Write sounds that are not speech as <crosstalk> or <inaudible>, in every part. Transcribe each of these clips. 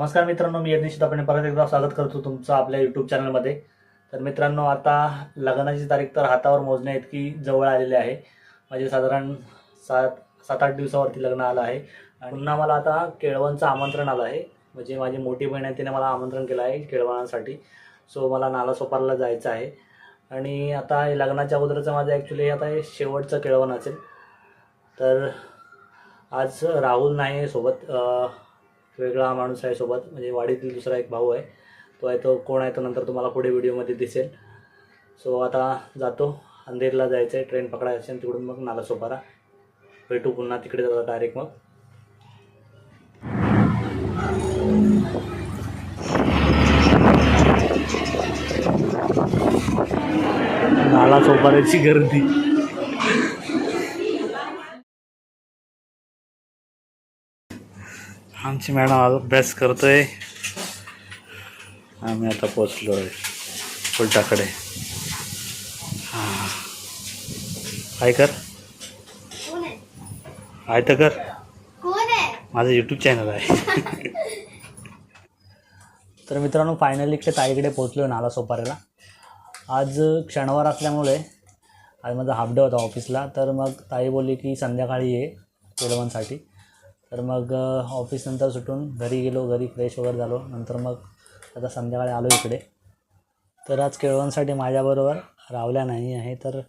नमस्कार मित्रांनो मी यज्ञेश आपण परत एकदा स्वागत करतो तुमचं आपल्या यूट्यूब चॅनलमध्ये तर मित्रांनो आता लग्नाची तारीख तर हातावर मोजण्या इतकी जवळ आलेली आहे. म्हणजे साधारण सात सात आठ दिवसावरती लग्न आलं आहे. आणि पुन्हा मला आता केळवणचं आमंत्रण आलं आहे. म्हणजे माझी मोठी बहीण आहे तिने मला आमंत्रण केलं आहे केळवणासाठी. सो मला नालासोपारला जायचं आहे. आणि आता हे लग्नाच्या अगोदरचं माझं ॲक्च्युली आता हे शेवटचं केळवण असेल. तर आज राहुल नाही आहे सोबत. वेगळा माणूस आहे सोबत म्हणजे वाडीतील दुसरा एक भाऊ आहे. तो आहे तो कोण आहे तो नंतर तुम्हाला पुढे व्हिडिओमध्ये दिसेल. सो आता जातो अंधेरीला जायचं आहे ट्रेन पकडायची आणि तिकडून मग नालासोपारा. भेटू पुन्हा तिकडे जातो डायरेक्ट मग. नालासोपाऱ्याची गर्दी. आमची मॅडम आज अभ्यास करतोय. आम्ही आता पोचलो आहे उलटाकडे. हां. काय कर. आहे? आहे तर कर. आहे? माझं यूट्यूब चॅनल आहे. <laughs> तर मित्रांनो फायनली इकडे ताईकडे पोचलो नाला सोपाऱ्याला. आज क्षणवार असल्यामुळे आज माझा हाफ डे होता ऑफिसला तर मग ताई बोलली की संध्याकाळी ये केळवणसाठी तर मग ऑफिसनंतर सुटून घरी गेलो घरी फ्रेश वगैरे झालो. नंतर मग आता संध्याकाळी आलो इकडे. तर आज केळवांसाठी माझ्याबरोबर रावल्या नाही आहे तर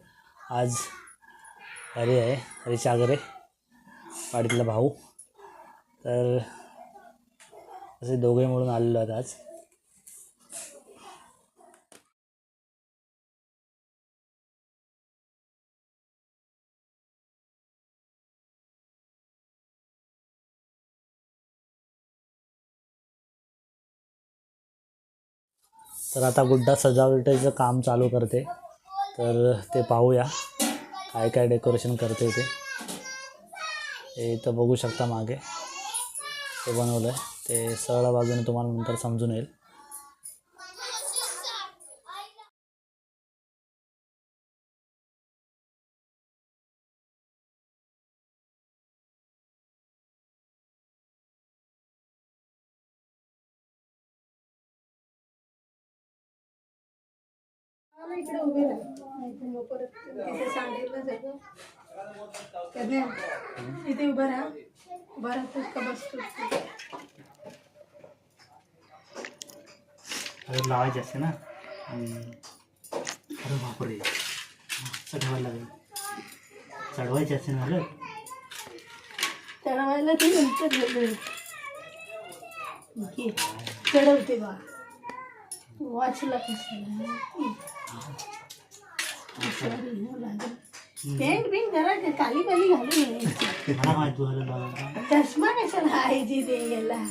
आज हरी आहे हरी चागरे वाडीतला भाऊ. तर असे दोघे मिळून आलेलो आहेत आज. तर आता गुड्डा सजावटीचं काम चालू करते. तर ते पाहूया काय काय डेकोरेशन करते ते. हे इथं बघू शकता मागे. ते बनवलं आहे ते सरळ बाजूने तुम्हाला नंतर समजून येईल. मला इकडे उभे राहा. परत तिथे सांगितलं जातं कन्या, इथे उभं राहा. उभा राहतोस का? बसतोस तू? अरे लावायचे असते ना. अरे बापरे. चढवायला लागेल. चढवायचे असते ना रे चढवायला ते नंतर चढवते बा. वाचला कसं? पेंट बिंट काली काली घालून चष्मा कशाला आहे जी ते गेला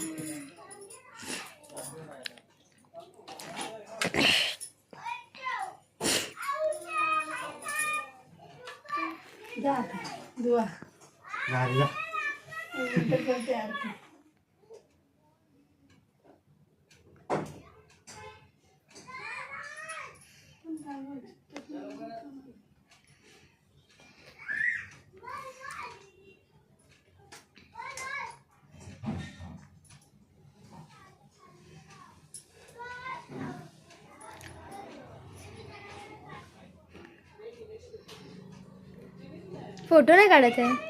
जा आता, दुआ. गाडी जा. नंतर करते आरती. फोटो नाही काढायचा आहे.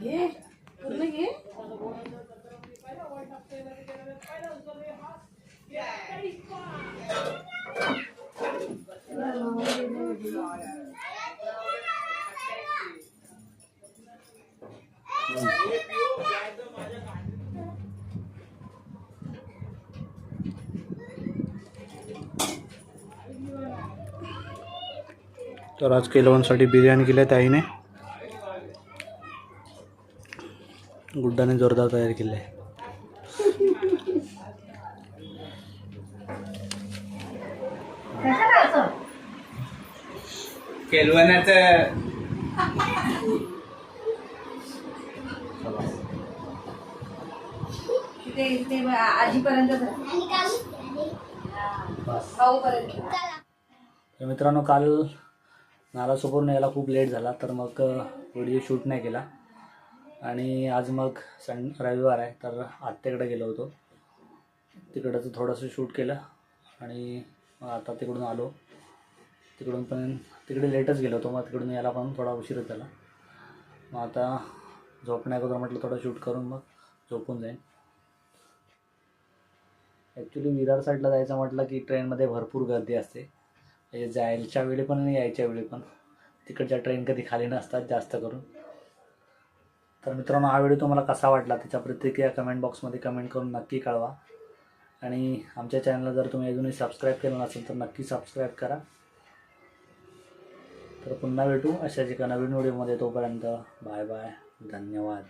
घे पूर्ण घे. तर आज केलवांसाठी बिर्याणी केली आहे ताईने. गुड्डाने जोरदार तयार केली आहे. केलवनाचं. ते आजीपर्यंत बस भाऊपर्यंत तर मित्रांनो काल नालासोबरून यायला खूप लेट झाला तर मग व्हिडिओ शूट नाही केला. आणि आज मग सन रविवार आहे तर आत्याकडे गेलो होतो. तिकडचं थोडंसं शूट केलं आणि मग आता तिकडून आलो. तिकडून पण तिकडे लेटच गेलो होतो मग तिकडून यायला पण थोडा उशीरच झाला. मग आता झोपण्या अगोदर म्हटलं थोडं शूट करून मग झोपून जाईन. ॲक्च्युली विरार साईडला जायचं म्हटलं की ट्रेनमध्ये भरपूर गर्दी असते. म्हणजे जायच्या वेळी पण आणि यायच्या वेळी पण. तिकडच्या ट्रेन कधी खाली नसतात जास्त करून. तर मित्रांनो हा व्हिडिओ तुम्हाला कसा वाटला त्याच्या प्रतिक्रिया कमेंट बॉक्समध्ये कमेंट करून नक्की कळवा. आणि आमच्या चॅनलला जर तुम्ही अजूनही सबस्क्राईब केलं नसेल तर नक्की सबस्क्राईब करा. तर पुन्हा भेटू अशाच एका नवीन व्हिडिओमध्ये तोपर्यंत बाय बाय धन्यवाद.